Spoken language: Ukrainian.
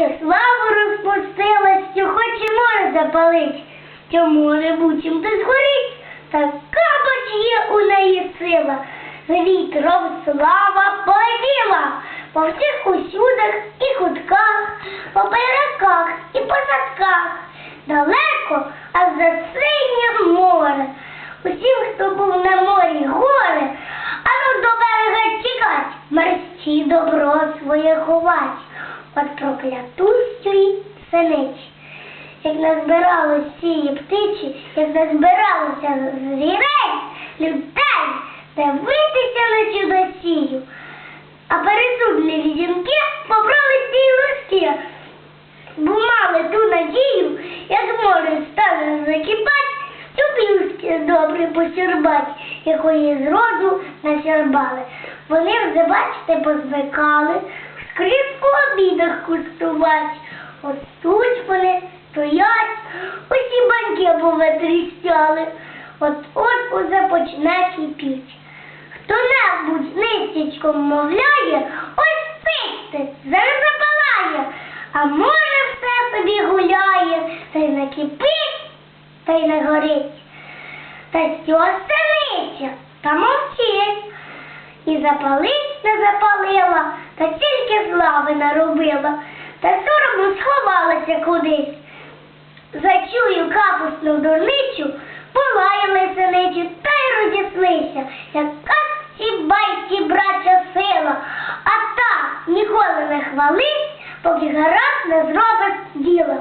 що славу розпустилась, що хоч і може запалить, що може бучим десь горить, така бач є у неї сила. З вітром слава полетіла по всіх усюдах і кутках, по байраках і по садках, далеко, аж за синє море. Усім, хто був на морі горе, а ну до берега тікать, мерщі добро своє ховать, от проклятущої синичі. Як назбиралось сії птичі, як назбиралося звірей, людей, дивитися на чудосію. А пересудливі жінки побрали ці листи, бо мали ту надію, як море стане добре посюрбать, якої зроду насярбали. Вони вже, бачите, позвикали, скрипку обідах куштувати. От тут вони стоять, усі баньки повитріщали. От от уже почне кипіть. Хто-небудь нитічком мовляє, ось пийте, зараз запалає, а може все собі гуляє, та й не кипить, та й не горить. Та що станеться, та мовчить. І запалить не запалила, та тільки слави наробила, та соромно сховалася кудись. Зачую капусну дурницю, полаяли синичу та й розіслися. Яка ці байці брача сила, а та ніколи не хвалить, поки гаразд не зробить діло.